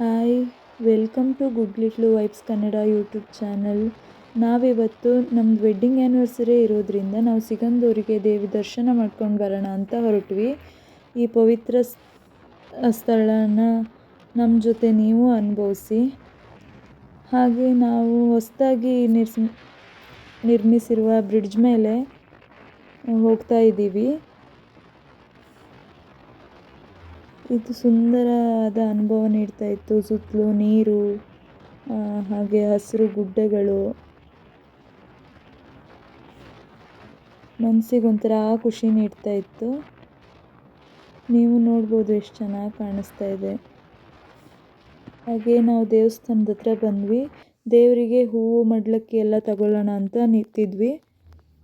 Hi welcome to good little vibes Kannada YouTube channel ನಾವಿವತ್ತು ನಮ್ಮದು wedding anniversary ಇರೋದ್ರಿಂದ ನಾವು ಸಿಗಂದೂರಿಗೆ ದೇವಿ ದರ್ಶನ ಮಾಡ್ಕೊಂಡು ಬರೋಣ ಅಂತ ಹೊರಟ್ವಿ. ಈ ಪವಿತ್ರ ಸ್ಥಳನ ನಮ್ಮ ಜೊತೆ ನೀವು ಅನುಭವಿಸಿ. ಹಾಗೆ ನಾವು ಹೊಸದಾಗಿ ನಿರ್ಸ್, ನಿರ್ಮಿಸಿರುವ ಬ್ರಿಡ್ಜ್ ಮೇಲೆ ಹೋಗ್ತಾ ಇದ್ದೀವಿ. ಇದು ಸುಂದರವಾದ ಅನುಭವ ನೀಡ್ತಾ ಇತ್ತು. ಸುತ್ತಲೂ ನೀರು ಹಾಗೆ ಹಸಿರು ಗುಡ್ಡಗಳು. ಮನಸ್ಸಿಗೆ ಒಂಥರ ಖುಷಿ ನೀಡ್ತಾ ಇತ್ತು. ನೀವು ನೋಡ್ಬೋದು ಎಷ್ಟು ಚೆನ್ನಾಗಿ ಕಾಣಿಸ್ತಾ ಇದೆ. ಹಾಗೆ ನಾವು ದೇವಸ್ಥಾನದ ಹತ್ರ ಬಂದ್ವಿ. ದೇವರಿಗೆ ಹೂವು ಮಡ್ಲಕ್ಕಿ ಎಲ್ಲ ತಗೊಳ್ಳೋಣ ಅಂತ ನಿಂತಿದ್ವಿ.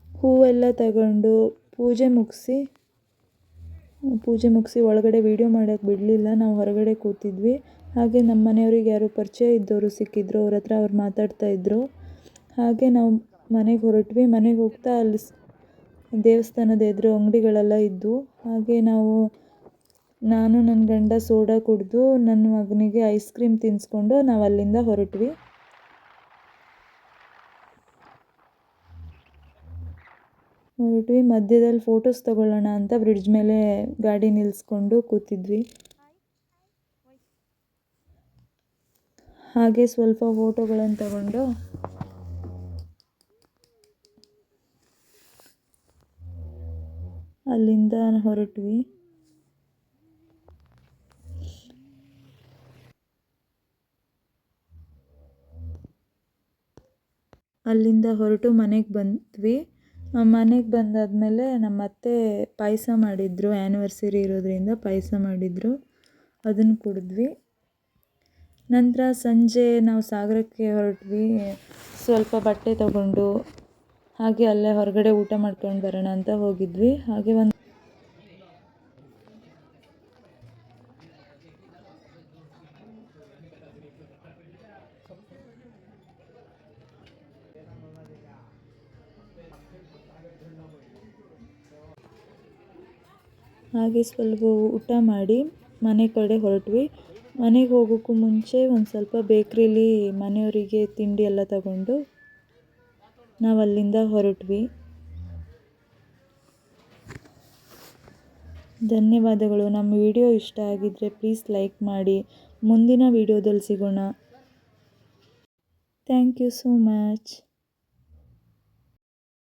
ಹೂವೆಲ್ಲ ತಗೊಂಡು ಪೂಜೆ ಮುಗಿಸಿ ಪೂಜೆ ಮುಗಿಸಿ ಒಳಗಡೆ ವೀಡಿಯೋ ಮಾಡೋಕ್ಕೆ ಬಿಡಲಿಲ್ಲ. ನಾವು ಹೊರಗಡೆ ಕೂತಿದ್ವಿ. ಹಾಗೆ ನಮ್ಮ ಮನೆಯವ್ರಿಗೆ ಯಾರು ಪರಿಚಯ ಇದ್ದವರು ಸಿಕ್ಕಿದ್ರು, ಅವ್ರ ಹತ್ರ ಅವ್ರು ಮಾತಾಡ್ತಾ ಇದ್ದರು ಹಾಗೆ ನಾವು ಮನೆಗೆ ಹೊರಟ್ವಿ. ಮನೆಗೆ ಹೋಗ್ತಾ ಅಲ್ಲಿ ದೇವಸ್ಥಾನದ ಎದುರು ಅಂಗಡಿಗಳೆಲ್ಲ ಇದ್ದವು ಹಾಗೆ ನಾವು, ನಾನು ನನ್ನ ಗಂಡ ಸೋಡಾ ಕುಡಿದು ನನ್ನ ಮಗನಿಗೆ ಐಸ್ ಕ್ರೀಮ್ ತಿನ್ನಿಸ್ಕೊಂಡು ನಾವು ಅಲ್ಲಿಂದ ಹೊರಟ್ವಿ. ಹೊರಟ್ವಿ ಮಧ್ಯದಲ್ಲಿ ಫೋಟೋಸ್ ತಗೊಳ್ಳೋಣ ಅಂತ ಬ್ರಿಡ್ಜ್ ಮೇಲೆ ಗಾಡಿ ನಿಲ್ಲಿಸ್ಕೊಂಡು ಕೂತಿದ್ವಿ. ಹಾಗೆ ಸ್ವಲ್ಪ ಫೋಟೋಗಳನ್ನು ತಗೊಂಡು ಅಲ್ಲಿಂದ ಹೊರಟ್ವಿ. ಅಲ್ಲಿಂದ ಹೊರಟು ಮನೆಗೆ ಬಂದ್ವಿ. ಮನೆಗೆ ಬಂದಾದಮೇಲೆ ನಮ್ಮ ಅತ್ತೆ ಪಾಯಸ ಮಾಡಿದ್ರು ಆ್ಯನಿವರ್ಸರಿ ಇರೋದರಿಂದ ಪಾಯಸ ಮಾಡಿದ್ರು. ಅದನ್ನು ಕುಡಿದ್ವಿ. ನಂತರ ಸಂಜೆ ನಾವು ಸಾಗರಕ್ಕೆ ಹೊರಟ್ವಿ. ಸ್ವಲ್ಪ ಬಟ್ಟೆ ತಗೊಂಡು ಹಾಗೆ ಅಲ್ಲೇ ಹೊರಗಡೆ ಊಟ ಮಾಡ್ಕೊಂಡು ಬರೋಣ ಅಂತ ಹೋಗಿದ್ವಿ. ಹಾಗೆ ಒಂದು ಹಾಗೆ ಸ್ವಲ್ಪ ಊಟ ಮಾಡಿ ಮನೆ ಕಡೆ ಹೊರಟ್ವಿ. ಮನೆಗೆ ಹೋಗೋಕ್ಕೂ ಮುಂಚೆ ಒಂದು ಸ್ವಲ್ಪ ಬೇಕ್ರಿಲಿ ಮನೆಯವರಿಗೆ ತಿಂಡಿ ಎಲ್ಲ ತಗೊಂಡು ನಾವು ಅಲ್ಲಿಂದ ಹೊರಟ್ವಿ. ಧನ್ಯವಾದಗಳು. ನಮ್ಮ ವಿಡಿಯೋ ಇಷ್ಟ ಆಗಿದ್ದರೆ ಪ್ಲೀಸ್ ಲೈಕ್ ಮಾಡಿ. ಮುಂದಿನ ವಿಡಿಯೋದಲ್ಲಿ ಸಿಗೋಣ. Thank you so much